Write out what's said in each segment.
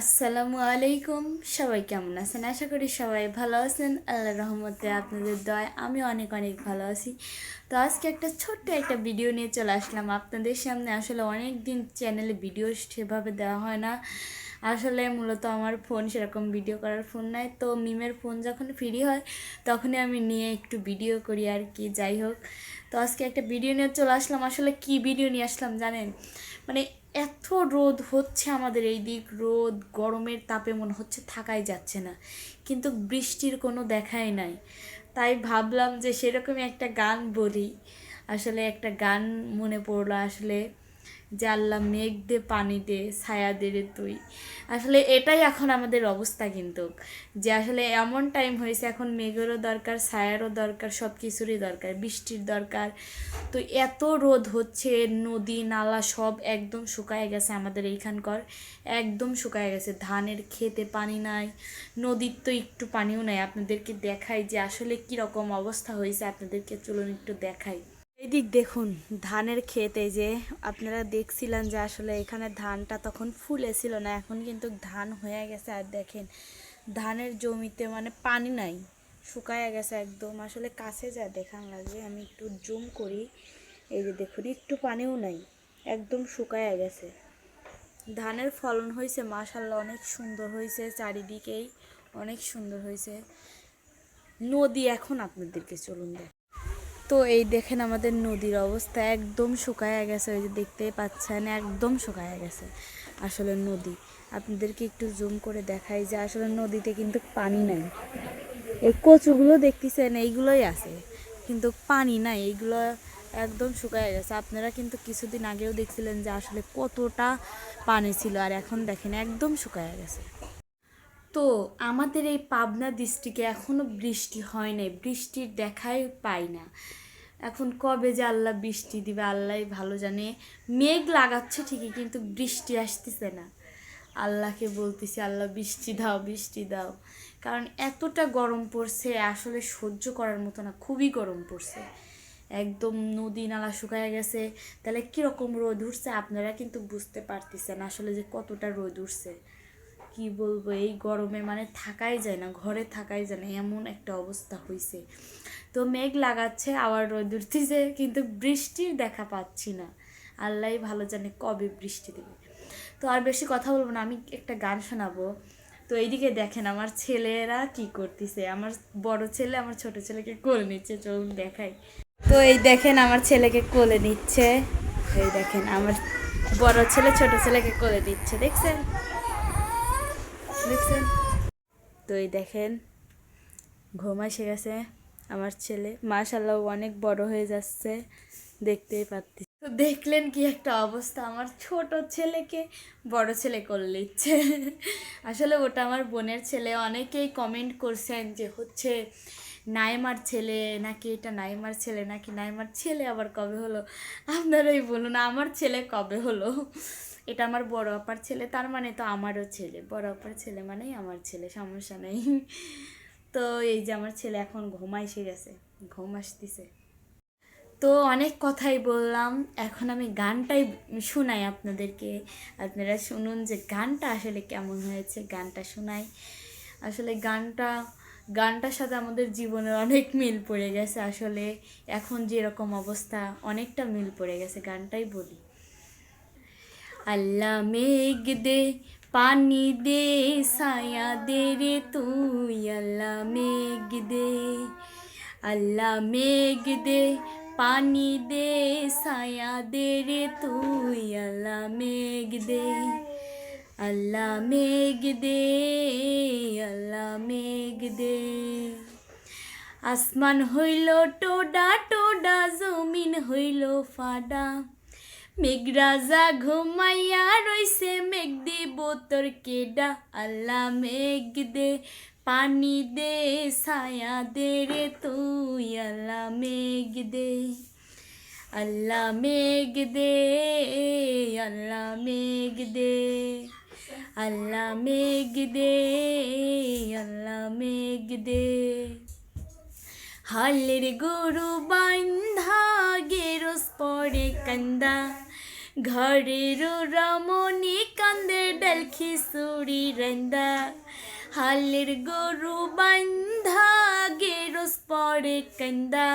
আসসালামু আলাইকুম। সবাই কেমন আছেন? আশা করি সবাই ভালো আছেন। আল্লাহ রহমতে আপনাদের দয় আমি অনেক অনেক ভালো আছি। তো আজকে একটা ছোট্ট একটা ভিডিও নিয়ে চলে আসলাম আপনাদের সামনে। আসলে অনেক দিন চ্যানেলে ভিডিও সেভাবে দেওয়া হয় না। আসলে মূলত আমার ফোন সেরকম ভিডিও করার ফোন নাই। তো মিমের ফোন যখন ফ্রি হয়, তখনই আমি নিয়ে একটু ভিডিও করি আর কি, যাই হোক। তো আজকে একটা ভিডিও নিয়ে চলে আসলাম। আসলে কি ভিডিও নিয়ে আসলাম জানেন? মানে এত রোদ হচ্ছে আমাদের এই দিক, রোদ গরমের তাপে মনে হচ্ছে থাকাই যাচ্ছে না। কিন্তু বৃষ্টির কোনো দেখাই নাই। তাই ভাবলাম যে সেরকমই একটা গান বলি। আসলে একটা গান মনে পড়ল, আসলে যে আল্লাহ মেঘ দে, পানি দে, ছায়া দে রে তুই। আসলে এটাই এখন আমাদের অবস্থা কিন্তু। যে আসলে এমন টাইম হয়েছে, এখন মেঘেরও দরকার, ছায়ারও দরকার সব কিছুরই দরকার, বৃষ্টির দরকার। তো এত রোদ হচ্ছে, নদী, নালা সব একদম শুকায় গেছে আমাদের এইখানকার। একদম শুকায় গেছে, ধানের খেতে পানি নাই, নদীর তো একটু পানিও নাই। আপনাদেরকে দেখাই যে আসলে কী রকম অবস্থা হয়েছে, আপনাদেরকে চলুন একটু দেখাই। এদিক দেখুন, ধানের ক্ষেত এই যে, আপনারা দেখছিলেন যে আসলে এখানে ধানটা তখন ফুলেছিল না, এখন কিন্তু ধান হয়ে গেছে। আর দেখেন, ধানের জমিতে মানে পানি নাই, শুকায় গেছে একদম। আসলে কাছে যা দেখান লাগবে, আমি একটু জুম করি। এই যে দেখুন, একটু পানিও নাই, একদম শুকায় গেছে। ধানের ফলন হয়েছে মাশাল্লাহ অনেক সুন্দর হয়েছে, চারিদিকেই অনেক সুন্দর হয়েছে। নদী এখন আপনাদেরকে চলুন দেখ তো এই দেখেন আমাদের নদীর অবস্থা একদম শুকায় গেছে, ওই যে দেখতে পাচ্ছেন, একদম শুকায় গেছে আসলে নদী। আপনাদেরকে একটু জুম করে দেখাই যে আসলে নদীতে কিন্তু পানি নাই। এই কচুগুলো দেখতেছেন, এইগুলোই আছে, কিন্তু পানি নাই, এইগুলো একদম শুকায় গেছে। আপনারা কিন্তু কিছুদিন আগেও দেখছিলেন যে আসলে কতটা পানি ছিল, আর এখন দেখেন একদম শুকায় গেছে। তো আমাদের এই পাবনা ডিস্ট্রিক্টে এখনও বৃষ্টি হয় নাই। বৃষ্টির দেখাই পাই না। এখন কবে যে আল্লাহ বৃষ্টি দিবে, আল্লাহ ভালো জানে। মেঘ লাগাচ্ছে ঠিকই, কিন্তু বৃষ্টি আসতেছে না। আল্লাহকে বলতেছি, আল্লাহ, বৃষ্টি দাও বৃষ্টি দাও। কারণ এতটা গরম পড়ছে, আসলে সহ্য করার মতো না, খুবই গরম পড়ছে। একদম নদী নালা শুকায় গেছে। তাহলে কীরকম রোদ উঠছে আপনারা কিন্তু বুঝতে পারতেছেন আসলে যে কতটা রোদ উঠছে। কি বলব, এই গরমে মানে থাকাই যায় না, ঘরে থাকাই যায় না, এমন একটা অবস্থা হয়েছে তো মেঘ লাগাচ্ছে, আবার রোদ উঠতেছে, কিন্তু বৃষ্টির দেখা পাচ্ছি না। আল্লাহ ভালো জানে কবে বৃষ্টি দেবে। তো আর বেশি কথা বলব না, আমি একটা গান শোনাবো। তো এইদিকে দেখেন আমার ছেলেরা কি করতেছে, আমার বড় ছেলে আমার ছোট ছেলেকে কোলে নিচ্ছে, চলুন দেখাই। তো এই দেখেন আমার ছেলেকে কোলে নিচ্ছে, এই দেখেন আমার বড় ছেলে ছোট ছেলেকে কোলে দিচ্ছে দেখছেন? দেখছেন? তো এই দেখেন ঘুম এসে গেছে। আমার ছেলে মাশাল্লাহ অনেক বড় হয়ে যাচ্ছে। দেখতেই পাচ্ছি। তো দেখলেন কি একটা অবস্থা? আমার ছোট ছেলেকে বড় ছেলে করে নিচ্ছে। আসলে ওটা আমার বোনের ছেলে। অনেকেই কমেন্ট করছেন যে হচ্ছে নাইমার ছেলে নাকি এটা নাইমার ছেলে নাকি নাইমার ছেলে আবার কবে হলো? আপনারাই বলুন আমার ছেলে কবে হলো? এটা আমার বড় আপার ছেলে, তার মানে তো আমারও ছেলে। বড় আপার ছেলে মানেই আমার ছেলে, সমস্যা নেই। তো এই যে আমার ছেলে এখন ঘুমা এসে গেছে, ঘুম আসতেছে। তো অনেক কথাই বললাম, এখন আমি গানটাই শোনাই আপনাদেরকে। আপনারা শুনুন যে গানটা আসলে কেমন হয়েছে, গানটা শোনাই। আসলে গানটা, গানটার সাথে আমাদের জীবনের অনেক মিল পড়ে গেছে আসলে। এখন যেরকম অবস্থা, অনেকটা মিল পড়ে গেছে, গানটাই বলি। আল্লাহ মেঘ দে, পানি দে, ছায়া দে রে তুই। আল্লাহ মেঘ দে, আল্লাহ মেঘ দে, পানি দে, ছায়া দে রে তুই। আল্লাহ মেঘ দে, আল্লাহ মেঘ দে, আল্লাহ মেঘ দে। আসমান হইল টোডা টোডা, জমিন হইল ফাডা মেঘরাজা ঘুমাইয়া রইছে, মেঘ দিব তোর কেডা? আল্লাহ মেঘ দে, পানি দে, ছায়া দে রে তুই, আল্লাহ মেঘ দে। আল্লাহ মেঘ দে, আল্লাহ মেঘ দে। আল্লাহ মেঘ দে, আল্লাহ মেঘ দে। হালের গরু বান্ধা গেরস পরে কান্দা। ঘরের রমণী কান্দে ডাল খিচুড়ি রান্দা। হালের গরু বান্ধা, গেরস পরে কান্দা।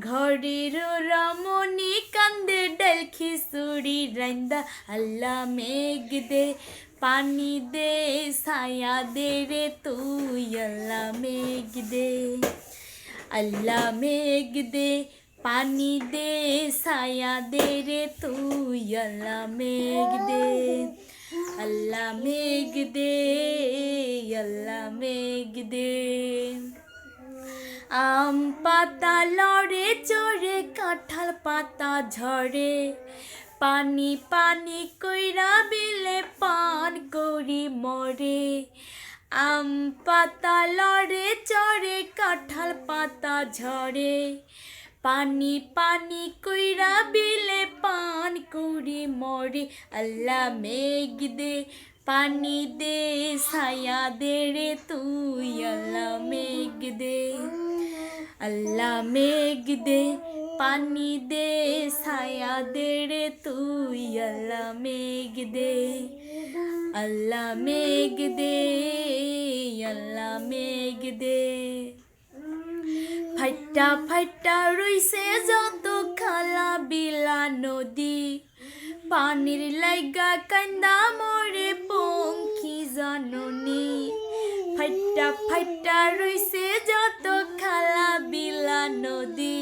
ঘরের রমণী কান্দে ডাল খিচুড়ি রান্দা। আল্লাহ মেঘ দে, পানি দে, ছায়া দে রে তুই। আল্লাহ মেঘ দে, আল্লাহ মেঘ দে পানি দে, ছায়া দে রে তুই, আল্লাহ মেঘ দে। আল্লাহ মেঘ দে, আল্লাহ মেঘ দে। আম পাতা লড়ে, চড়ে, কাঁঠাল পাতা ঝরে। পানি পানি কইরা বিলে পান করি মরে। আম পাতা লড়ে, চড়ে, কাঁঠাল পাতা ঝরে। পানি পানি কইরা বিলে পান করি মরে। আল্লাহ মেঘ দে, পানি দে, ছায়া দে রে তুই। আল্লাহ মেঘ দে, আল্লাহ মেঘ দে, পানি দে, ছায়া দে রে তুই। আল্লাহ মেঘ দে, আল্লাহ মেঘ দে। ফাইটা ফাইটা রইছে যত খালা বিলা নদী। পানির লাইগা কান্দা মরে পঙ্খী জননী। ফাইটা ফাইটা রইছে যত খালা বিলা নদী।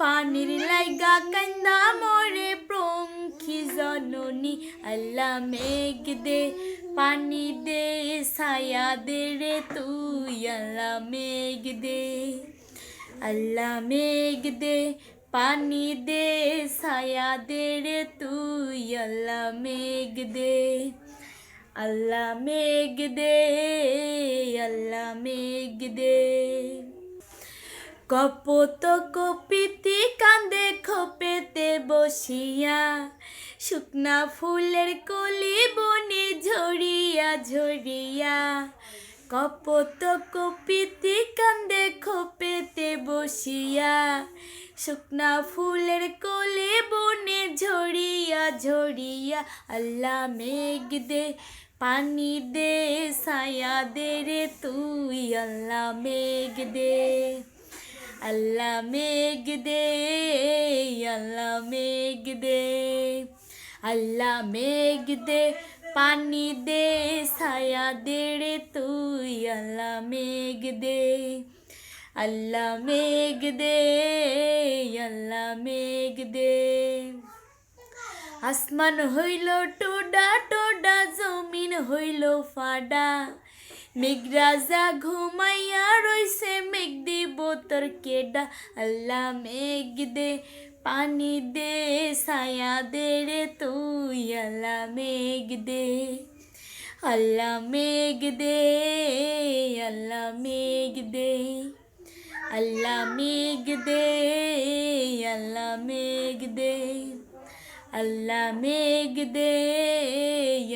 পানির লাইগা কান্দা মরে পঙ্খী জননী। আল্লাহ মেঘ দে, পানি দে, ছায়া দে রে তুই, আল্লাহ মেঘ দে। আল্লাহ মেঘ দে, পানি দে, ছায়া দে রে তুই, আল্লাহ মেঘ দে। আল্লাহ মেঘ দে, আল্লাহ মেঘ দে। কপত কপিতি কান্দে খোপেতে বসিয়া, শুকনা ফুলের কলি বনে ঝরিয়া ঝরিয়া। কপত কপিতি কান্দে বসিয়া শুকনা ফুলের কোলে বনে ঝরিয়া ঝরিয়া আল্লাহ মেঘ দে, পানি দে, ছায়া দে রে তুই আল্লাহ মেঘ দে। আল্লাহ মেঘ দে, আল্লাহ মেঘ দে। আল্লাহ মেঘ দে, পানি দে, ছায়া দে রে তুই আল্লাহ মেঘ দে। আল্লাহ মেঘ দে, আল্লাহ মেঘ দে। আসমান হইল টোডা টোডা, জমিন হইল ফাডা। মেঘরাজা ঘুমাইয়া রইছে, মেঘ দিব তোর কেডা। আল্লাহ মেঘ দে, পানি দে, ছায়া দে রে তুই, আল্লাহ মেঘ দে। আল্লাহ মেঘ দে, আল্লাহ মেঘ দে। আল্লাহ মেঘ দে, আল্লাহ মেঘ দে। আল্লাহ মেঘ দে,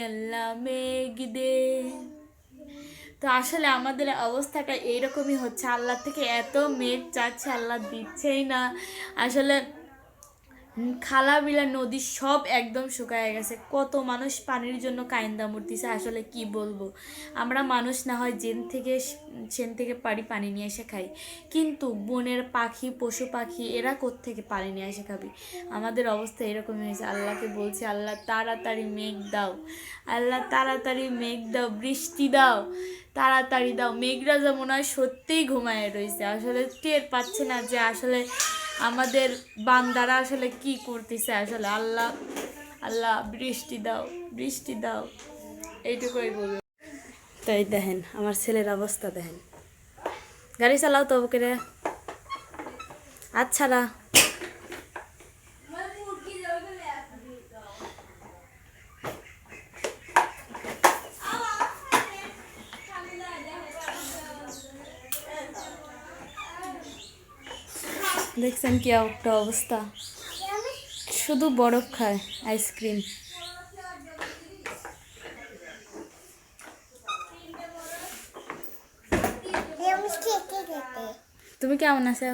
আল্লাহ মেঘ দে। তো আসলে আমাদের অবস্থাটা এইরকমই হচ্ছে। আল্লাহ থেকে এত মেঘ চাচ্ছে, আল্লাহ দিচ্ছেই না। আসলে উম, খালা বিলা নদী সব একদম শুকায় গেছে। কত মানুষ পানির জন্য কায়ন্দা মূর্তিছে আসলে কি বলব? আমরা মানুষ না হয় জেন থেকে সেন থেকে পারি পানি নিয়ে এসে খাই। কিন্তু বনের পাখি পশু পাখি এরা থেকে পানি নিয়ে এসে খাবি? আমাদের অবস্থা এরকমই হয়েছে। আল্লাহকে বলছি আল্লাহ তাড়াতাড়ি মেঘ দাও। আল্লাহ তাড়াতাড়ি মেঘ দাও বৃষ্টি দাও। তাড়াতাড়ি দাও। মেঘরা যেমন হয় সত্যিই ঘুমায় রয়েছে আসলে টের পাচ্ছে না যে আসলে আমাদের বান্দারা আসলে কি করতেছে আসলে? আল্লাহ আল্লাহ বৃষ্টি দাও বৃষ্টি দাও। এইটুকুই বলব। তাই দেখেন, আমার ছেলের অবস্থা দেখেন। গাড়ি চালাও তো করে আচ্ছা দেখছেন কি একটা অবস্থা। শুধু বরফ খায় আইসক্রিম। আমি খেতে খেতে তুমি কেমন আছো?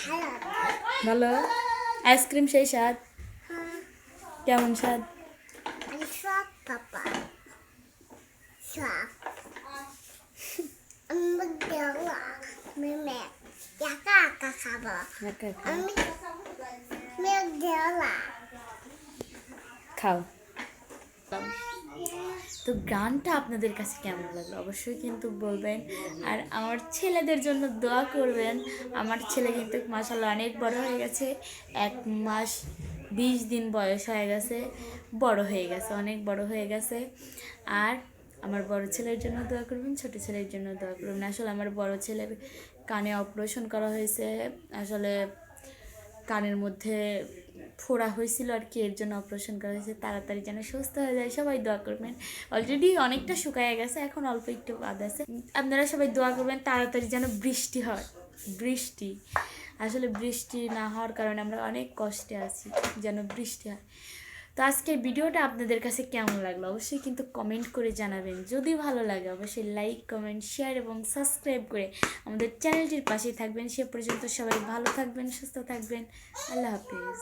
ভালো। ভালো? আইসক্রিম সেই স্বাদ? কেমন স্বাদ আমি সব পাপা সব আমি দেওয়া আমি মেয়ে একা একা খাব একা একা। আমি মেয়ে দেওয়া খাও। তো গানটা আপনাদের কাছে কেমন লাগল? অবশ্যই কিন্তু বলবেন। আর আমার ছেলেদের জন্য দোয়া করবেন। আমার ছেলে কিন্তু মাসাল্লাহ অনেক বড় হয়ে গেছে। এক মাস বিশ দিন বয়স হয়ে গেছে। বড় হয়ে গেছে অনেক বড় হয়ে গেছে। আর আমার বড় ছেলের জন্য দোয়া করবেন ছোট ছেলের জন্য দোয়া করবেন। আসলে আমার বড় ছেলের কানে অপারেশন করা হয়েছে। আসলে কানের মধ্যে ফোড়া হয়েছিল আর কি, এর জন্য অপারেশন করা হয়েছে। তাড়াতাড়ি যেন সুস্থ হয়ে যায়, সবাই দোয়া করবেন। অলরেডি অনেকটা শুকায় গেছে, এখন অল্প একটু বাদ আছে। আপনারা সবাই দোয়া করবেন তাড়াতাড়ি যেন বৃষ্টি হয়। বৃষ্টি, আসলে বৃষ্টি না হওয়ার কারণে আমরা অনেক কষ্টে আছি যেন বৃষ্টি হয়। তো আজকের ভিডিওটা আপনাদের কাছে কেমন লাগল? অবশ্যই কিন্তু কমেন্ট করে জানাবেন। যদি ভালো লাগে, অবশ্যই লাইক কমেন্ট শেয়ার এবং সাবস্ক্রাইব করে আমাদের চ্যানেলটির পাশেই থাকবেন। সে পর্যন্ত সবাই ভালো থাকবেন, সুস্থ থাকবেন। আল্লাহ হাফিজ।